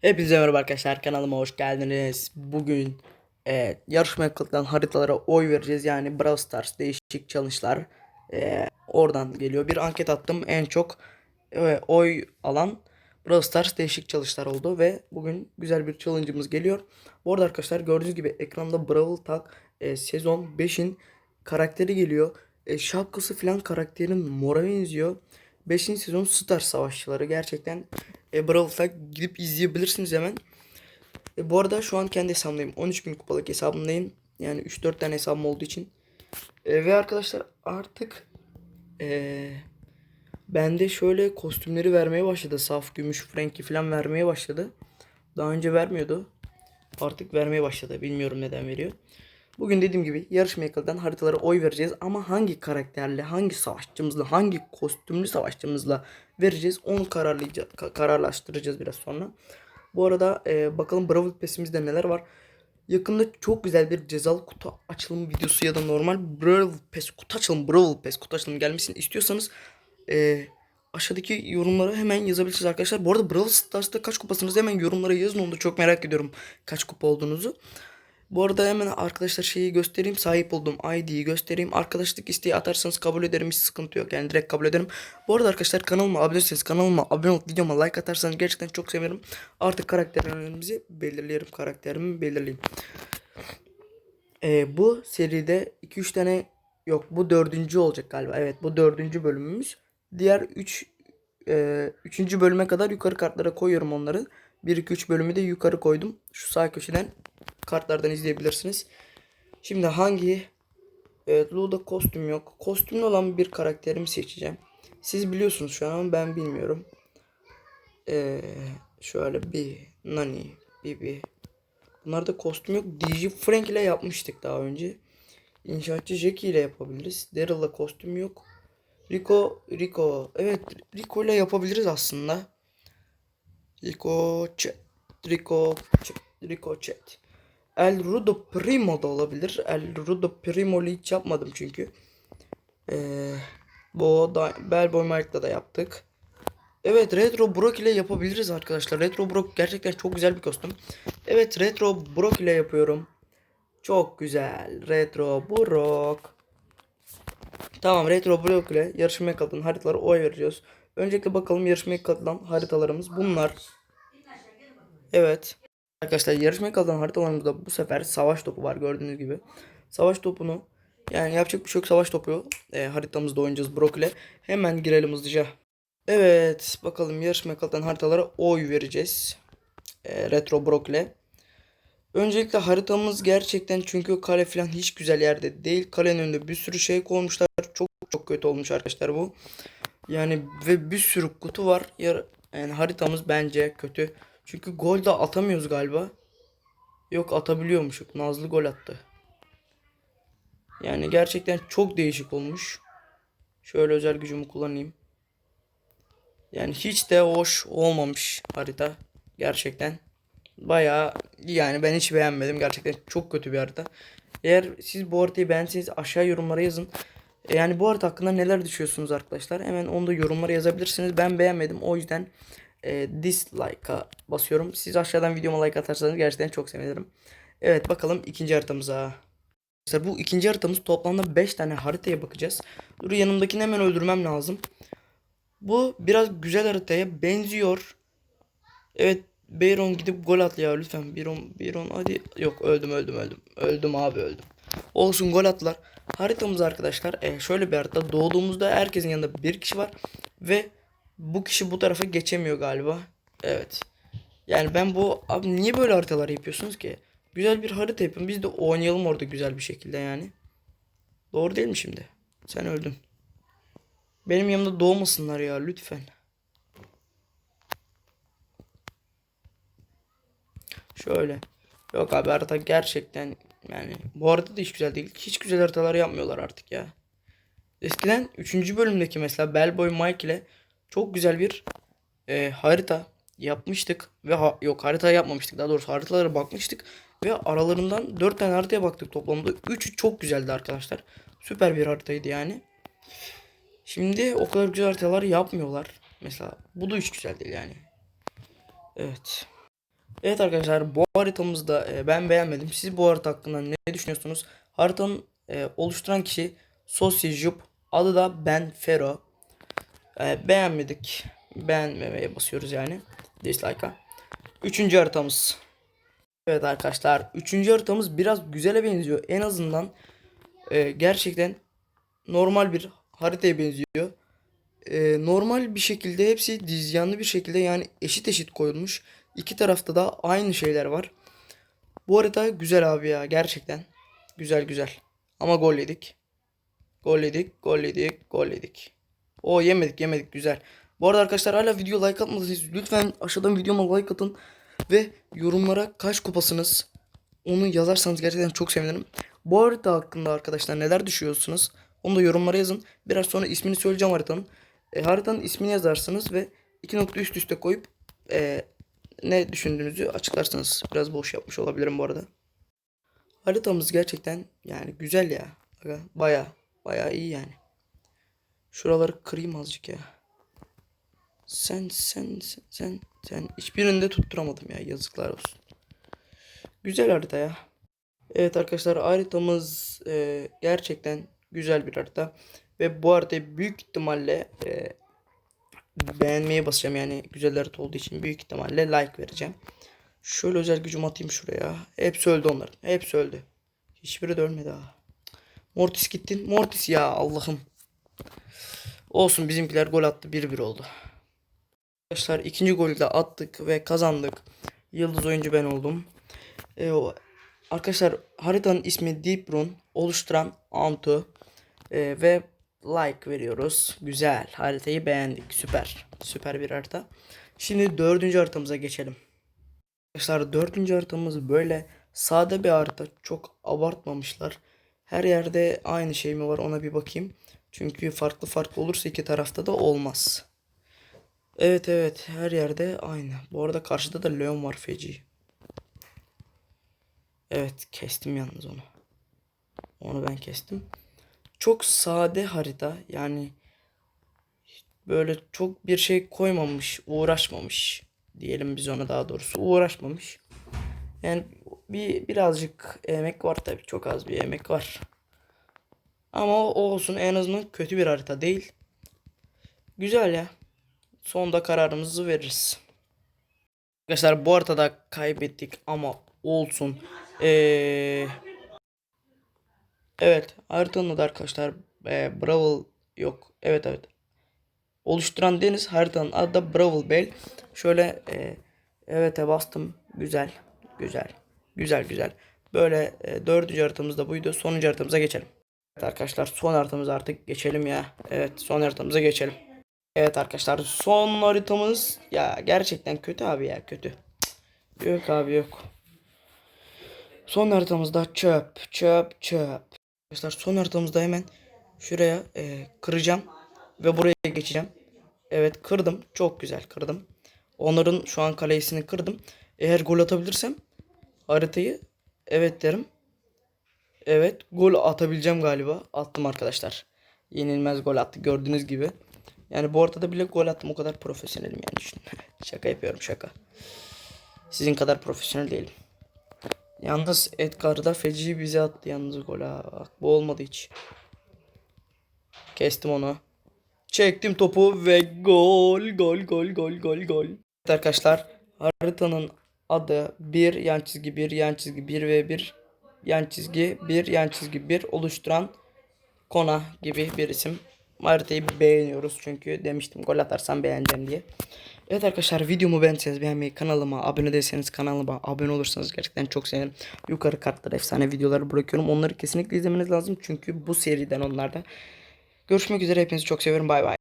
Hepinize merhaba arkadaşlar kanalıma hoş geldiniz. Bugün e, yarışmaya katılan haritalara oy vereceğiz. Yani Brawl Stars değişik challenge'lar e, oradan geliyor. Bir anket attım en çok e, oy alan Brawl Stars değişik challenge'lar oldu ve bugün güzel bir challenge'ımız geliyor. Bu arada arkadaşlar gördüğünüz gibi ekranda Brawl Tag e, sezon 5'in karakteri geliyor. E, şapkası falan karakterin mora benziyor. 5. sezon Star Savaşçıları gerçekten e, Brawl Tag gidip izleyebilirsiniz hemen. E, bu arada şu an kendi hesabımdayım. 13.000 kupalık hesabımdayım. Yani 3-4 tane hesabım olduğu için. E, ve arkadaşlar artık e, bende şöyle kostümleri vermeye başladı. Saf, gümüş, Frankie falan vermeye başladı. Daha önce vermiyordu. Artık vermeye başladı. Bilmiyorum neden veriyor. Bugün dediğim gibi yarışmaya katılan haritalara oy vereceğiz ama hangi karakterle, hangi savaşçımızla, hangi kostümlü savaşçımızla vereceğiz onu kararlayacağız, ka- kararlaştıracağız biraz sonra. Bu arada e, bakalım Brawl Pass'imizde neler var. Yakında çok güzel bir cezalı kutu açılımı videosu ya da normal Brawl Pass kutu açılımı, Brawl Pass kutu açılımı gelmesini istiyorsanız e, aşağıdaki yorumlara hemen yazabilirsiniz arkadaşlar. Bu arada Brawl Stars'ta kaç kupasınız hemen yorumlara yazın onu da çok merak ediyorum kaç kupa olduğunuzu. Bu arada hemen arkadaşlar şeyi göstereyim. Sahip olduğum ID'yi göstereyim. Arkadaşlık isteği atarsanız kabul ederim. Hiç sıkıntı yok. Yani direkt kabul ederim. Bu arada arkadaşlar kanalıma abone değilseniz kanalıma abone olup videoma like atarsanız gerçekten çok sevinirim. Artık karakterlerimizi belirleyelim. Karakterimi belirleyeyim. Ee, bu seride 2-3 tane yok bu dördüncü olacak galiba. Evet bu dördüncü bölümümüz. Diğer 3 e, üçüncü bölüme kadar yukarı kartlara koyuyorum onları. 1-2-3 bölümü de yukarı koydum. Şu sağ köşeden kartlardan izleyebilirsiniz. Şimdi hangi Evet Luda kostüm yok. Kostümlü olan bir karakterimi seçeceğim. Siz biliyorsunuz şu an ama ben bilmiyorum. Ee, şöyle bir Nani, Bibi. Bunlarda kostüm yok. DJ Frank ile yapmıştık daha önce. İnşaatçı Jackie ile yapabiliriz. Daryl'la kostüm yok. Rico, Rico. Evet Rico ile yapabiliriz aslında. Rico Chat. Rico Chat. Rico Chat. El Rudo Primo da olabilir. El Rudo Primo'lu hiç yapmadım çünkü. Ee, bu da Bellboy Mike'la da yaptık. Evet Retro Brock ile yapabiliriz arkadaşlar. Retro Brock gerçekten çok güzel bir kostüm. Evet Retro Brock ile yapıyorum. Çok güzel. Retro Brock. Tamam Retro Brock ile yarışmaya katılan haritalara oy vereceğiz. Öncelikle bakalım yarışmaya katılan haritalarımız bunlar. Evet. Arkadaşlar yarışmaya katılan haritalarımızda bu sefer savaş topu var gördüğünüz gibi. Savaş topunu yani yapacak bir şey yok savaş topu e, haritamızda oynayacağız Brock ile. Hemen girelim hızlıca. Evet bakalım yarışmaya katılan haritalara oy vereceğiz. E, Retro Brock ile. Öncelikle haritamız gerçekten çünkü kale falan hiç güzel yerde değil. Kalenin önünde bir sürü şey koymuşlar. Çok çok kötü olmuş arkadaşlar bu. Yani ve bir sürü kutu var. Yani haritamız bence kötü. Çünkü gol de atamıyoruz galiba. Yok atabiliyormuşuk. Nazlı gol attı. Yani gerçekten çok değişik olmuş. Şöyle özel gücümü kullanayım. Yani hiç de hoş olmamış harita. Gerçekten. Bayağı yani ben hiç beğenmedim. Gerçekten çok kötü bir harita. Eğer siz bu haritayı beğenseniz aşağı yorumlara yazın. E, Yani bu harita hakkında neler düşünüyorsunuz arkadaşlar? Hemen onu da yorumlara yazabilirsiniz. Ben beğenmedim. O yüzden e, dislike'a basıyorum. Siz aşağıdan videoma like atarsanız gerçekten çok sevinirim. Evet bakalım ikinci haritamıza. Arkadaşlar bu ikinci haritamız toplamda 5 tane haritaya bakacağız. Dur yanımdakini hemen öldürmem lazım. Bu biraz güzel haritaya benziyor. Evet Bayron gidip gol at ya lütfen. Bayron, Bayron hadi. Yok öldüm öldüm öldüm. Öldüm abi öldüm. Olsun gol attılar. Haritamız arkadaşlar e, şöyle bir harita. Doğduğumuzda herkesin yanında bir kişi var. Ve bu kişi bu tarafa geçemiyor galiba. Evet. Yani ben bu abi niye böyle haritalar yapıyorsunuz ki? Güzel bir harita yapın. Biz de oynayalım orada güzel bir şekilde yani. Doğru değil mi şimdi? Sen öldün. Benim yanımda doğmasınlar ya lütfen. Şöyle. Yok abi harita gerçekten yani bu harita da hiç güzel değil. Hiç güzel haritalar yapmıyorlar artık ya. Eskiden 3. bölümdeki mesela Bellboy Mike ile çok güzel bir e, harita yapmıştık ve ha- yok harita yapmamıştık daha doğrusu haritalara bakmıştık ve aralarından 4 tane haritaya baktık toplamda 3'ü çok güzeldi arkadaşlar. Süper bir haritaydı yani. Şimdi o kadar güzel haritalar yapmıyorlar. Mesela bu da hiç güzel değil yani. Evet. Evet arkadaşlar bu haritamızda e, ben beğenmedim. Siz bu harita hakkında ne düşünüyorsunuz? Haritanın e, oluşturan kişi Sosyejup. Adı da Ben Fero. E, beğenmedik. Beğenmemeye basıyoruz yani. Dislike'a. Üçüncü haritamız. Evet arkadaşlar. Üçüncü haritamız biraz güzele benziyor. En azından e, gerçekten normal bir haritaya benziyor. E, normal bir şekilde hepsi dizyanlı bir şekilde yani eşit eşit koyulmuş. İki tarafta da aynı şeyler var. Bu harita güzel abi ya gerçekten. Güzel güzel. Ama gol yedik. Gol yedik, gol yedik, gol yedik. O yemedik yemedik güzel. Bu arada arkadaşlar hala video like atmadıysanız lütfen aşağıdan videoma like atın. Ve yorumlara kaç kupasınız onu yazarsanız gerçekten çok sevinirim. Bu harita hakkında arkadaşlar neler düşünüyorsunuz? Onu da yorumlara yazın. Biraz sonra ismini söyleyeceğim haritanın. E, haritanın ismini yazarsınız ve iki nokta üst üste koyup e, ne düşündüğünüzü açıklarsınız. Biraz boş yapmış olabilirim bu arada. Haritamız gerçekten yani güzel ya. Baya baya iyi yani. Şuraları kırayım azıcık ya. Sen sen sen sen sen hiçbirinde tutturamadım ya yazıklar olsun. Güzel harita ya. Evet arkadaşlar haritamız e, gerçekten güzel bir harita. Ve bu haritayı büyük ihtimalle e, beğenmeye basacağım yani güzel harita olduğu için büyük ihtimalle like vereceğim. Şöyle özel gücüm atayım şuraya. Hepsi öldü onların. Hepsi öldü. Hiçbiri de ölmedi ha. Mortis gittin. Mortis ya Allah'ım. Olsun bizimkiler gol attı. 1-1 oldu. Arkadaşlar ikinci golü de attık ve kazandık. Yıldız oyuncu ben oldum. Ee, arkadaşlar haritanın ismi Deep Run oluşturan Antu Ee, ve like veriyoruz. Güzel. Haritayı beğendik. Süper. Süper bir harita. Şimdi dördüncü haritamıza geçelim. Arkadaşlar dördüncü haritamız böyle sade bir harita. Çok abartmamışlar. Her yerde aynı şey mi var ona bir bakayım. Çünkü farklı farklı olursa iki tarafta da olmaz. Evet evet her yerde aynı. Bu arada karşıda da Leon var feci. Evet kestim yalnız onu. Onu ben kestim. Çok sade harita yani böyle çok bir şey koymamış, uğraşmamış diyelim biz ona daha doğrusu uğraşmamış. Yani bir birazcık emek var tabii çok az bir emek var. Ama o olsun en azından kötü bir harita değil. Güzel ya. Sonunda kararımızı veririz. Arkadaşlar bu haritada kaybettik ama olsun. Ee, evet haritanın adı arkadaşlar ee, Brawl yok. Evet evet. Oluşturan deniz haritanın adı da Brawl Bell. Şöyle ee, evet'e bastım. Güzel. Güzel. Güzel güzel. Böyle ee, dördüncü haritamız da buydu. Sonuncu haritamıza geçelim. Evet arkadaşlar son haritamıza artık geçelim ya. Evet son haritamıza geçelim. Evet arkadaşlar son haritamız ya gerçekten kötü abi ya kötü. Yok abi yok. Son haritamızda çöp çöp çöp. Arkadaşlar son haritamızda hemen şuraya e, kıracağım ve buraya geçeceğim. Evet kırdım çok güzel kırdım. Onların şu an kalesini kırdım. Eğer gol atabilirsem haritayı evet derim. Evet gol atabileceğim galiba. Attım arkadaşlar. Yenilmez gol attı gördüğünüz gibi. Yani bu ortada bile gol attım o kadar profesyonelim yani düşünün. şaka yapıyorum şaka. Sizin kadar profesyonel değilim. Yalnız Edgar da feci bize attı yalnız gol. Bak, bu olmadı hiç. Kestim onu. Çektim topu ve gol gol gol gol gol gol. Evet arkadaşlar haritanın adı 1 yan çizgi 1 yan çizgi 1 ve 1 yan çizgi 1 yan çizgi 1 oluşturan Kona gibi bir isim. Haritayı beğeniyoruz çünkü demiştim gol atarsam beğeneceğim diye. Evet arkadaşlar videomu beğenseniz beğenmeyi kanalıma abone değilseniz kanalıma abone olursanız gerçekten çok sevinirim. Yukarı kartlara efsane videoları bırakıyorum. Onları kesinlikle izlemeniz lazım çünkü bu seriden onlarda. Görüşmek üzere hepinizi çok seviyorum bay bay.